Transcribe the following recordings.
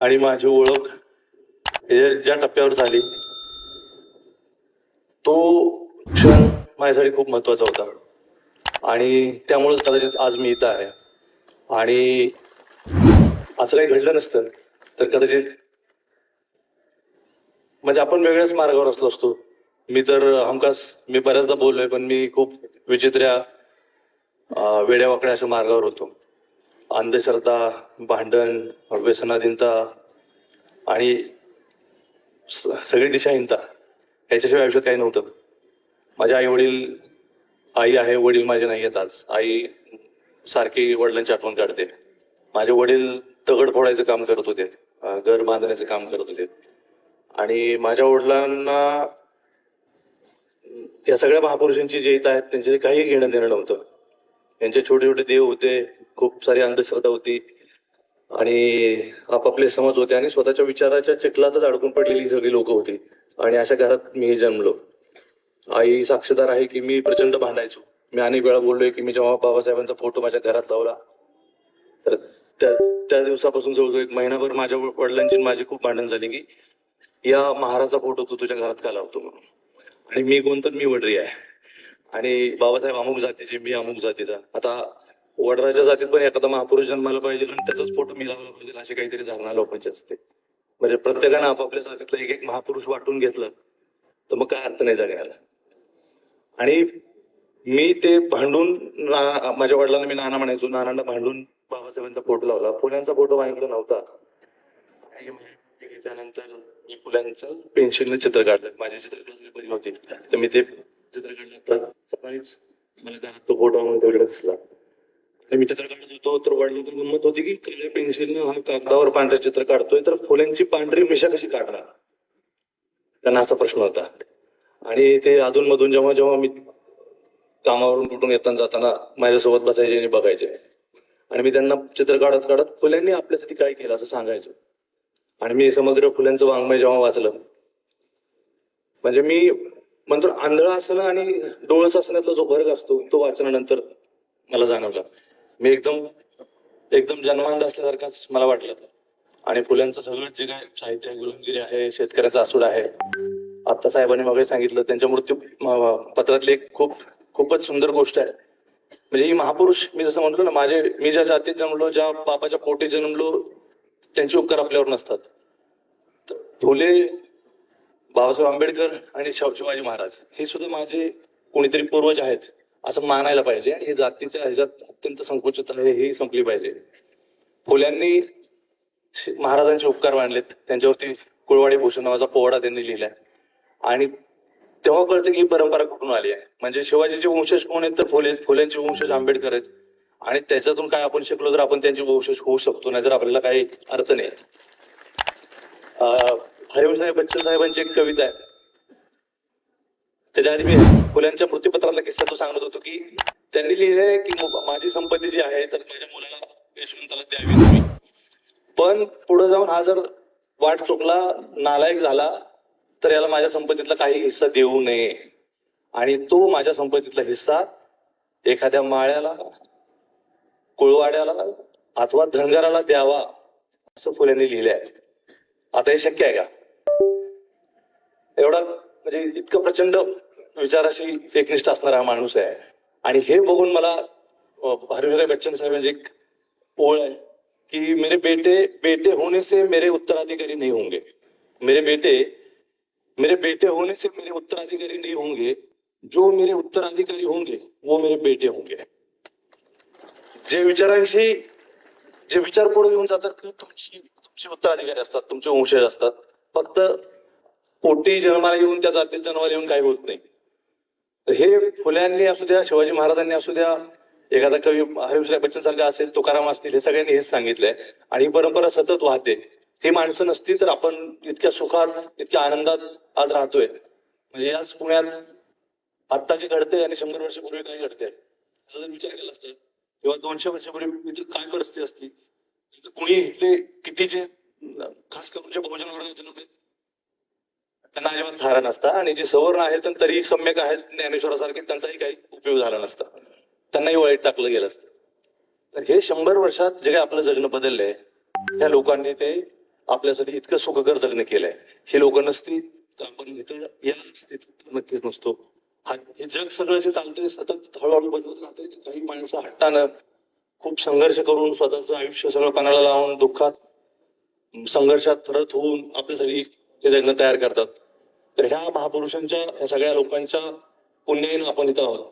आणि माझी ओळख हे ज्या टप्प्यावर झाली तो क्षण माझ्यासाठी खूप महत्त्वाचा होता. आणि त्यामुळेच कदाचित आज मी इथं आहे. आणि असं काही घडलं नसतं तर कदाचित म्हणजे आपण वेगळ्याच मार्गावर असलो असतो. मी तर हमखास मी बऱ्याचदा बोललोय पण मी खूप विचित्र अं, वेड्यावाकड्या अशा मार्गावर होतो. अंधश्रद्धा भांडण व्यसनाधीनता आणि सगळी दिशाहीनता याच्याशिवाय आयुष्यात काही नव्हतं. माझे आई वडील आई आहे वडील माझे नाही आहेत आज. आई सारखी वडिलांची आठवण काढते. माझे वडील दगड फोडायचं काम करत होते. घर बांधण्याचं काम करत होते. आणि माझ्या वडिलांना या सगळ्या महापुरुषांची जे इथं आहेत त्यांचे काही घेणं देणं नव्हतं. यांचे छोटे छोटे देव होते खूप सारी अंधश्रद्धा होती. आणि आपापले समज होते आणि स्वतःच्या विचाराच्या चिखलातच अडकून पडलेली सगळी लोक होती. आणि अशा घरात मी जन्मलो. आई साक्षीदार आहे की मी प्रचंड भांडायचो. मी अनेक वेळा बोललोय की मी जेव्हा बाबासाहेबांचा फोटो माझ्या घरात लावला तर त्या त्या दिवसापासून जवळजवळ एक महिनाभर माझ्या वडिलांची माझी खूप भांडण झाली की या महाराजा फोटो तू तुझ्या घरात का लावतो म्हणून? आणि मी कोणतं? मी वडरी आहे. आणि बाबासाहेब अमुक जातीचे मी अमुक जातीचा. आता वडराच्या जातीत पण एखादा महापुरुष जन्माला पाहिजे आणि त्याचाच फोटो मी लावला पाहिजे अशी काहीतरी धारणा लोकांची असते. म्हणजे प्रत्येकानं आपापल्या जातीतला एक एक महापुरुष वाटून घेतलं तर मग काय अर्थ नाही जगण्याला आणि मी ते भांडून माझ्या वडिलांना मी नाना म्हणायचो नानांना भांडून बाबासाहेबांचा फोटो लावला. फुल्यांचा फोटो माझ्याकडे नव्हता. आणि त्यानंतर मी फुल्यांचं पेन्सिलने चित्र काढलं. माझी चित्रकला बरी नव्हती तर मी ते चित्र काढलं सकाळीच मला घरात तो फोटो आणून ठेवलेला दिसला. मी चित्र काढत होतो तर वडिलांची गंमत होती की काळ्या पेन्सिलनं हा कागदावर पांढरे चित्र काढतोय तर फुल्यांची पांढरी मिशा कशी काढणार? त्यांना असा प्रश्न होता. आणि ते अधून मधून जेव्हा जेव्हा मी कामावरून कुठून येताना जाताना माझ्यासोबत बसायचे आणि बघायचे. आणि मी त्यांना चित्र काढत काढत फुल्यांनी आपल्यासाठी काय केलं असं सांगायचो. आणि मी समग्र फुल्यांचं वाङ्मय जेव्हा वाचलं म्हणजे मी म्हणतो आंधळा असणं आणि डोळस असण्यातला जो फरक असतो तो वाचनानंतर मला जाणवला. मी एकदम एकदम जन्मांध असल्यासारखाच मला वाटलं. आणि फुल्यांचं सगळं जे काय साहित्य आहे गुलामगिरी आहे शेतकऱ्याचा आसूड आहे. आता साहेबांनी मागे सांगितलं त्यांच्या मृत्यू पत्रातली एक खूप खूपच सुंदर गोष्ट आहे. म्हणजे ही महापुरुष मी जसं म्हणतो ना माझे मी ज्या जातीत जन्मलो ज्या बापाच्या पोटी जन्मलो त्यांचे उपकार आपल्यावर नसतात. तर फुले बाबासाहेब आंबेडकर आणि शिवाजी महाराज हे सुद्धा माझे कोणीतरी पूर्वज आहेत असं मानायला पाहिजे. आणि हे जातीच्या ह्याच्यात अत्यंत संकुचित आहे ही संपली पाहिजे. फुल्यांनी महाराजांचे उपकार मानलेत त्यांच्यावरती कुळवाडी भूषण नावाचा पोवाडा त्यांनी लिहिलाय. आणि तेव्हा कळतं की ही परंपरा कुठून आली आहे. म्हणजे शिवाजीचे वंशज कोण आहेत? तर फुले फुल्यांचे वंशज आंबेडकर आहेत. आणि त्याच्यातून काय आपण शिकलो तर आपण त्यांचे वंशज होऊ शकतो नाहीतर आपल्याला काही अर्थ नाही. अं, साहेब बच्चन साहेबांची एक कविता आहे. त्याच्या आधी मी मुलांच्या मृत्यूपत्रातला किस्सा तो सांगत होतो की त्यांनी लिहिलंय की माझी संपत्ती जी आहे तर माझ्या मुलाला यशवंताला द्यावी तुम्ही. पण पुढे जाऊन हा जर वाट चुकला नालायक झाला तर याला माझ्या संपत्तीतला काही हिस्सा देऊ नये. आणि तो माझ्या संपत्तीतला हिस्सा एखाद्या माळ्याला कुळवाड्याला अथवा धनगराला द्यावा असं फुल्यांनी लिहिलंय. आता हे शक्य आहे का? एवढा म्हणजे इतकं प्रचंड विचाराशी एकनिष्ठ असणारा हा माणूस आहे. आणि हे बघून मला हरिभाई बच्चन साहेबांची एक ओळ आहे कि मेरे बेटे बेटे होने से मेरे उत्तराधिकारी नहीं होंगे. मेरे बेटे मेरे बेटे होने से मेरे उत्तराधिकारी नहीं होंगे. जो मेरे उत्तराधिकारी होंगे वो मेरे बेटे होंगे. जे विचारांशी जे विचार पुढे घेऊन जातात तुमची तुमचे उत्तराधिकारी असतात तुमचे वंशज असतात फक्त पोटी जन्माला येऊन त्या जातीत जन्माला येऊन काही होत नाही. तर हे फुल्यांनी असू द्या शिवाजी महाराजांनी असू द्या एखादा कवी हरिवंशराय बच्चन सारखा असेल तुकाराम असतील हे सगळ्यांनी हेच सांगितलंय. आणि ही परंपरा सतत वाहते. ही माणसं नसती तर आपण इतक्या सुखात इतक्या आनंदात आज राहतोय. म्हणजे आज पुण्यात आत्ता जे घडते आणि शंभर वर्षापूर्वी काय घडते असं जर विचार केला असता किंवा दोनशे वर्षापूर्वी काय परिस्थिती असती? तिथं कोणी इथले किती जे खास करून जे बहुजन वर्गाचे लोक त्यांना अजिबात धारा नसता. आणि जे सवर्ण आहेत तरी सम्यक आहेत ज्ञानेश्वरासारखे त्यांचाही काही उपयोग झाला नसता. त्यांनाही वाईट टाकलं गेलं असतं. तर हे शंभर वर्षात जे काही आपलं जगणं बदललंय त्या लोकांनी ते आपल्यासाठी इतकं सुखकर जगणं केलंय. हे लोक नसतील तर आपण इथं या स्थितीत नक्कीच नसतो. हा हे जग सगळं जे चालतंय सतत हळूहळू बदलत राहतंय काही माणसं हट्टानं खूप संघर्ष करून स्वतःचं आयुष्य सगळं पणाला लावून दुःखात संघर्षात थरत होऊन आपल्यासाठी हे जगणं तयार करतात. तर ह्या महापुरुषांच्या ह्या सगळ्या लोकांच्या पुण्याईनं आपण इथं आहोत.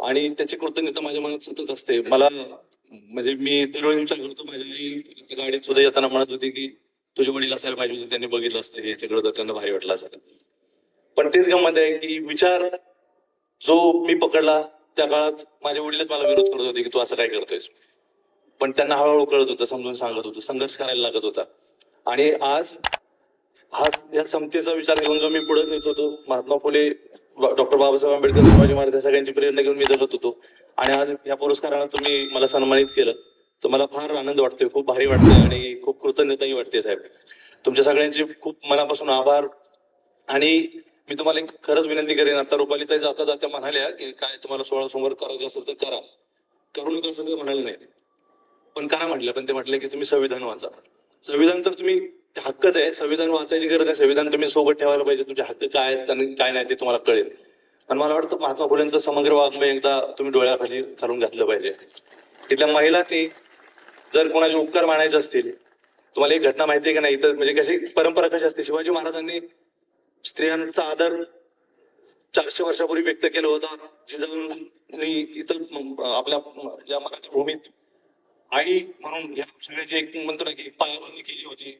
आणि त्याची कृतज्ञता माझ्या मनात सतत असते. मला म्हणजे मी दरवेळीचा करतो. माझ्या आई गाडीत सुद्धा येताना म्हणत होती की तुझे वडील असायला पाहिजे होते त्यांनी बघितलं असतं. हे सगळं तर त्यांना भारी वाटलं असतं. पण तेच गंमत आहे की विचार जो मी पकडला त्या काळात माझे वडीलच मला विरोध करत होते की तू असं काय करतोयस? पण त्यांना हळूहळू कळत होतं समजून सांगत होतं संघर्ष करायला लागत होता. आणि आज हा या समतेचा विचार घेऊन जो मी पुढे नेत होतो महात्मा फुले डॉक्टर बाबासाहेब आंबेडकर शिवाजी महाराज या सगळ्यांची प्रेरणा घेऊन मी जगत होतो. आणि आज या पुरस्कारानं तुम्ही मला सन्मानित केलं. तर मला फार आनंद वाटतोय खूप भारी वाटतंय आणि खूप कृतज्ञताही वाटते साहेब. तुमच्या सगळ्यांचे खूप मनापासून आभार. आणि मी तुम्हाला एक खरंच विनंती करेन आता रुपाली ताई जाता जाता म्हणाल्या की काय तुम्हाला सोळा सोमवार करायचं असेल तर करा. करू नका असं ते म्हणाले नाही. पण करा म्हटलं पण ते म्हटले की तुम्ही संविधान वाचा. संविधान तर तुम्ही हक्कच आहे. संविधान वाचायची गरज आहे. संविधान तुम्ही सोबत ठेवायला पाहिजे. तुमचे हक्क काय आहेत आणि काय नाही ते तुम्हाला कळेल. आणि मला वाटतं महात्मा फुलेंचं समग्र वाङ्मय एकदा तुम्ही डोळ्याखाली घालून घातलं पाहिजे. तिथल्या महिला ती जर कोणाचे उपकार मानायचे असतील तुम्हाला एक घटना माहिती आहे का नाही? तर म्हणजे कशी परंपरा कशी असते? शिवाजी महाराजांनी स्त्रियांचा आदर चारशे वर्षापूर्वी व्यक्त केला होता. जिजाऊंनी इथं आपल्या या मराठी भूमीत आई म्हणून या सगळ्याची एक म्हणतो ना की पायाभरणी केली होती.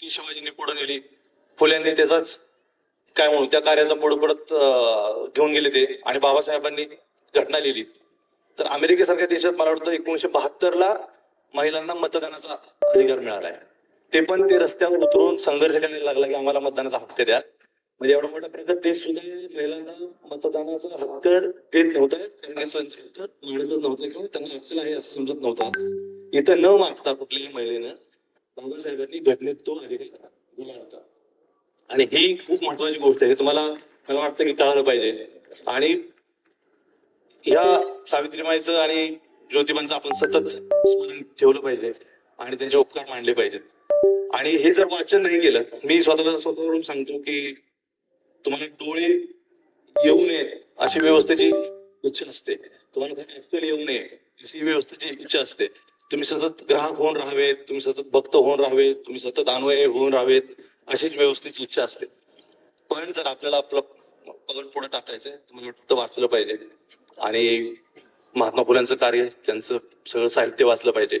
ती शिवाजींनी पुढे नेली. फुल्यांनी त्याचाच काय म्हणू त्या कार्याचा पुढे पडत घेऊन गेले ते. आणि बाबासाहेबांनी घटना लिहिली. तर अमेरिकेसारख्या देशात मला वाटतं एकोणीशे बहात्तर ला महिलांना मतदानाचा अधिकार मिळालाय. ते पण ते रस्त्यावर उतरून संघर्ष करायला लागला की आम्हाला मतदानाचा हक्क द्या. म्हणजे एवढा मोठा प्रगत देश सुद्धा महिलांना मतदानाचा हक्क देत नव्हता. कारण नव्हतं किंवा त्यांना हक्क आहे असं समजत नव्हता. इथं न मागता कुठल्याही महिलेनं बाबासाहेबांनी घटनेत तो अधिकार दिला होता. आणि ही खूप महत्वाची गोष्ट आहे. तुम्हाला मला वाटतं की कळालं पाहिजे. आणि या सावित्रीमाईचं आणि ज्योतिबांचं आपण सतत स्मरण ठेवलं पाहिजे आणि त्यांचे उपकार मांडले पाहिजेत. आणि हे जर वाचन नाही केलं मी स्वतःला स्वतःवरून सांगतो की तुम्हाला डोळे येऊ नयेत अशी व्यवस्थेची इच्छा असते. तुम्हाला काही येऊ नये अशी व्यवस्थेची इच्छा असते. तुम्ही सतत ग्राहक होऊन राहावेत तुम्ही सतत भक्त होऊन राहावेत तुम्ही सतत अन्वय होऊन राहावेत अशीच व्यवस्थेची इच्छा असते. पण जर आपल्याला आपलं पाऊल पुढे टाकायचंय तर मला वाटतं वाचलं पाहिजे. आणि महात्मा फुल्यांचं कार्य त्यांचं सगळं साहित्य वाचलं पाहिजे.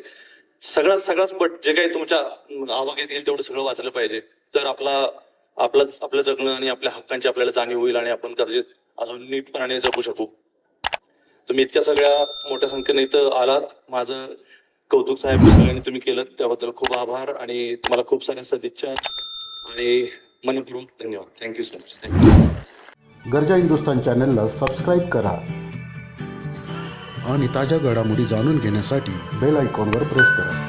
सगळ्यात सगळ्यात पट जे काही तुमच्या आवाक्यात येईल तेवढं सगळं वाचलं पाहिजे. तर आपला आपलं आपलं जगणं आणि आपल्या हक्कांची आपल्याला जाणीव होईल आणि आपण गरजेत अजून नीटपणाने जगू शकू. तुम्ही इतक्या सगळ्या मोठ्या संख्येने इथं आलात. माझं कौतुक साहेब सगळ्यांनी तुम्ही केलं त्याबद्दल खूप आभार आणि तुम्हाला खूप साऱ्या सदिच्छा आणि मनपूर्वक धन्यवाद. थँक्यू सो मच थँक्यू गरजा हिंदुस्तान चॅनलला सबस्क्राईब करा आणि ताज्या घडामोडी जाणून घेण्यासाठी बेल आयकॉनवर प्रेस करा.